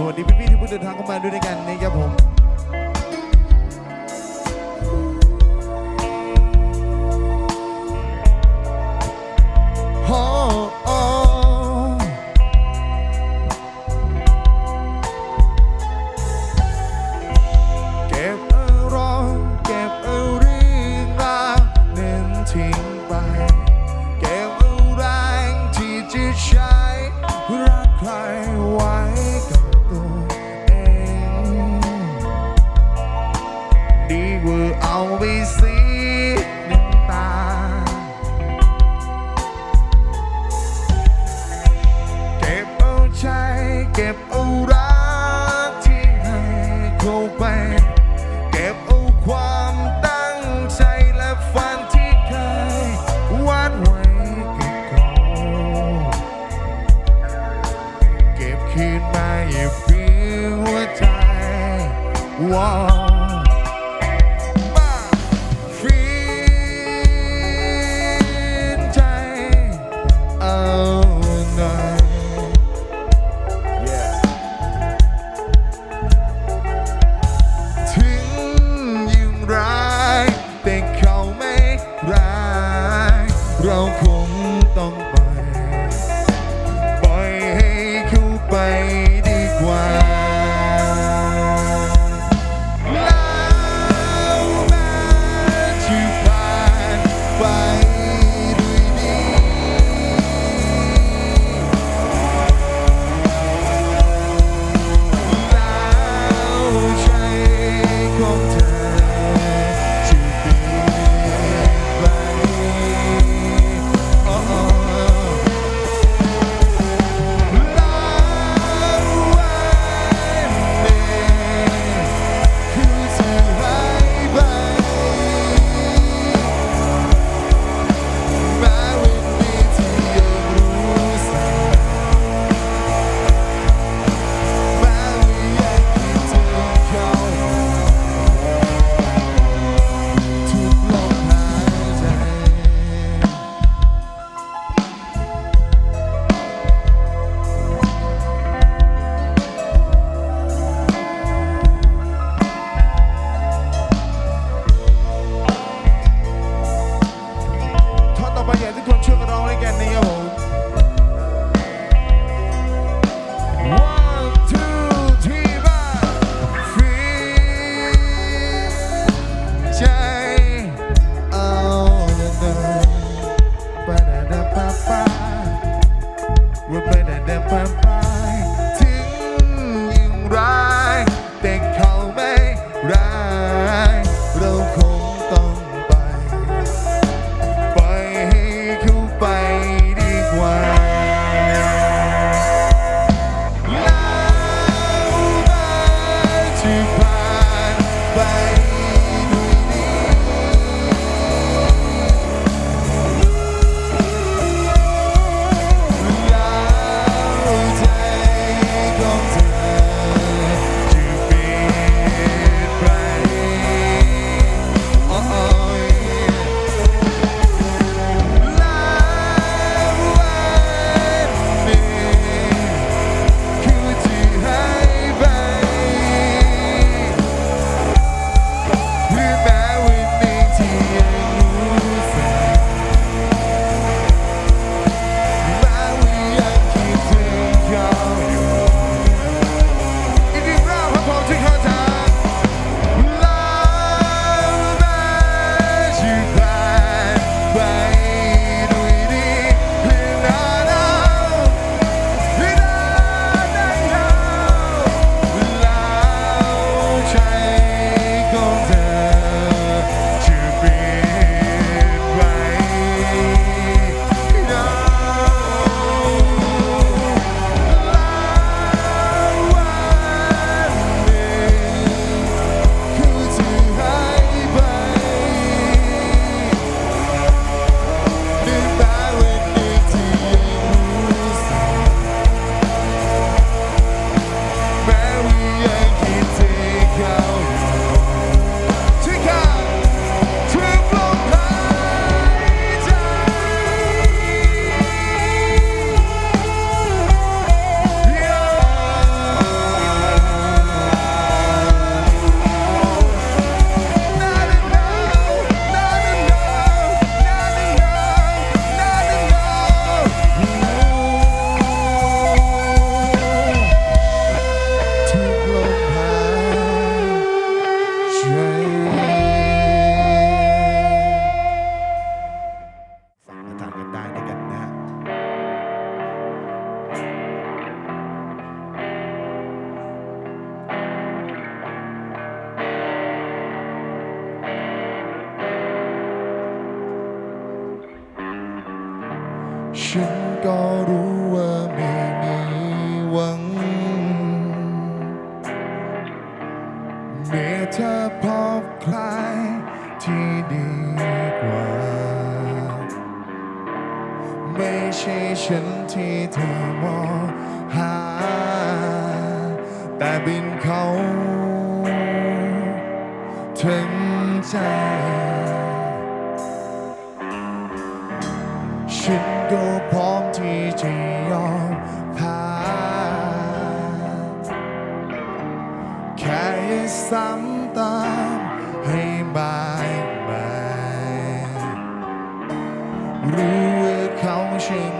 สวัสดีพี่ๆที่เพิ่งเดินทางเข้ามาด้วยกันนะครับผม ฉันก็รู้ว่าไม่มีหวังเมื่อเธอพบใครที่ดีกว่า ไม่ใช่ฉันที่เธอมองหา แต่เป็นเขา ค่ซ้ำตามให้บายบายรู้ว่าเขาใช่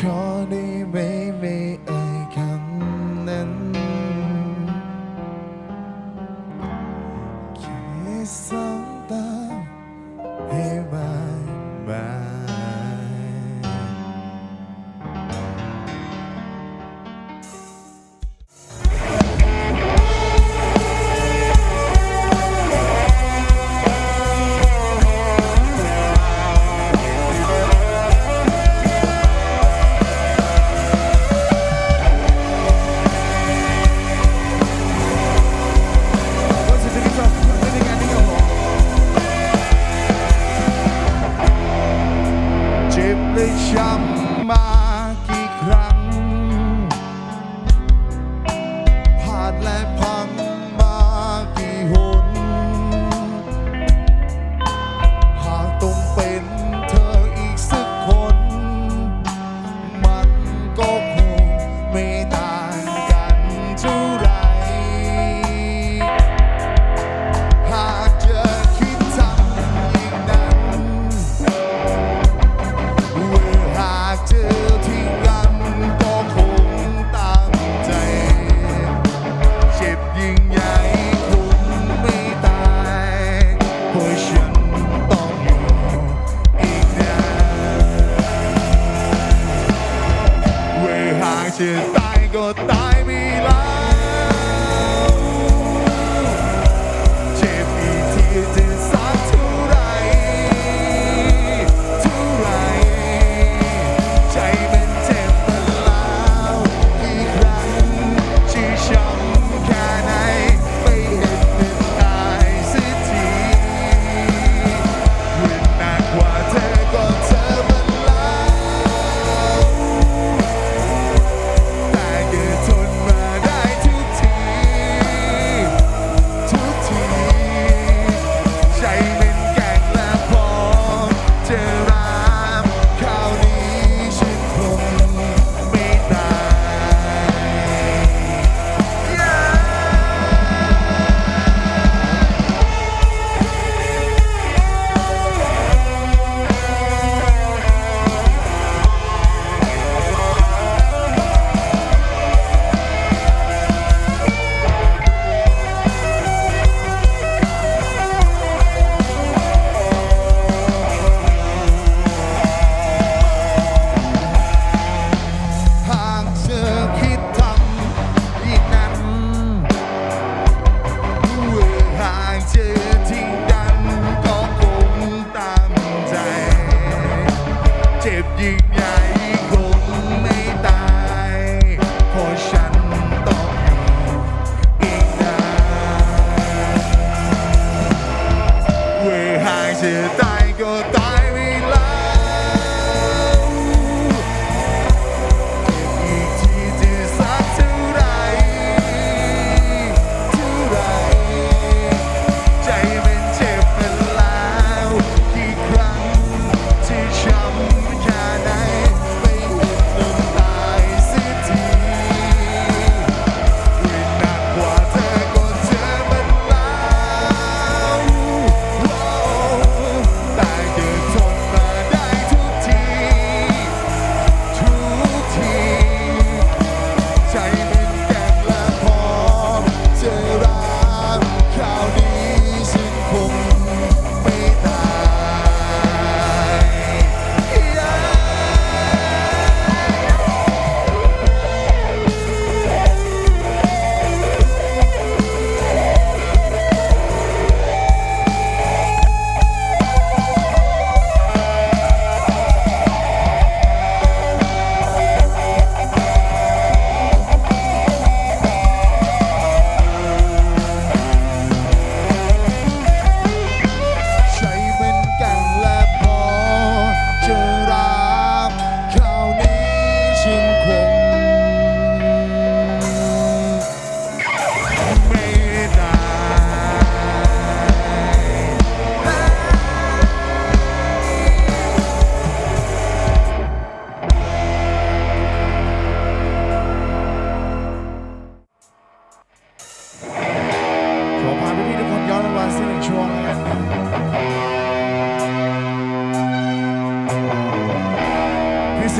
可你没 yeah.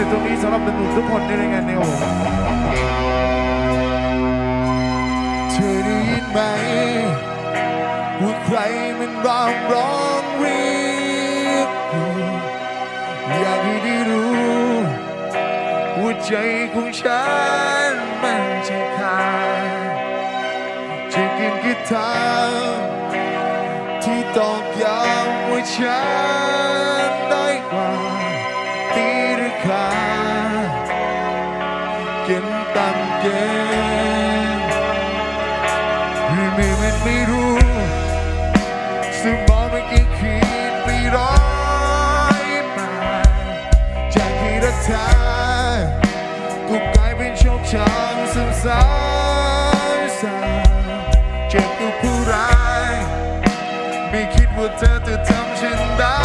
สิตรงนี้สำหรับหนุ่มๆทุกคนในงานนี้ในโบผมเธอได้ยินไหมว่าใครมันร้องร้องเรียกอยากให้ได้รู้ว่าใจของฉันมันจะขาดจะกินกีตาร์ที่ตอกย้ำว่าฉันได้กว่า ขาเก็นตังเก็บไม่มีมันไม่รู้สมองม่กี่ขีดไปร้อยมาจากที่รักเธอกูกลายเป็นโชคชังซึมซาซาเจ็บตัวผู้ร้ายไม่คิดว่าเธอจะทำฉันได้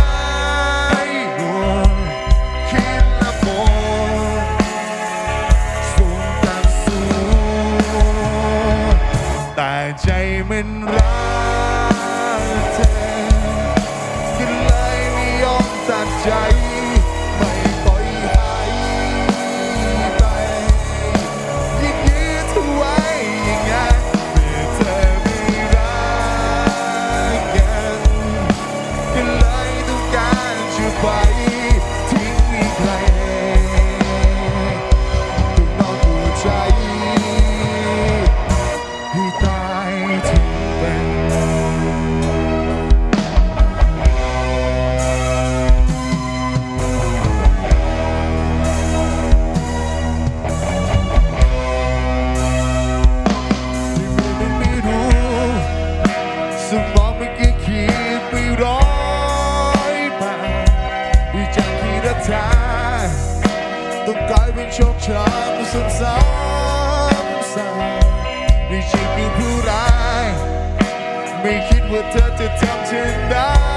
ช้ำซ้ำซ้ำซ้ำในชีวิตผู้ร้าย ไม่คิดว่าเธอจะทำฉันได้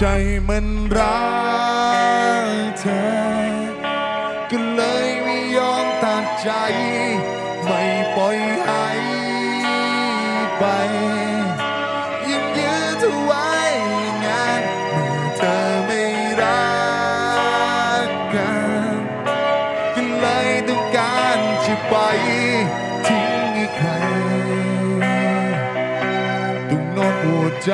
ใจมันรักเธอ ก็เลยไม่ยอมตัดใจ ไม่ปล่อยหายไป ยังยืดอเธอไว้งานเมื่อเธอไม่รักกัน ก็เลยต้องการจะไปทิ้งอีกใคร ต้องนอกหัวใจ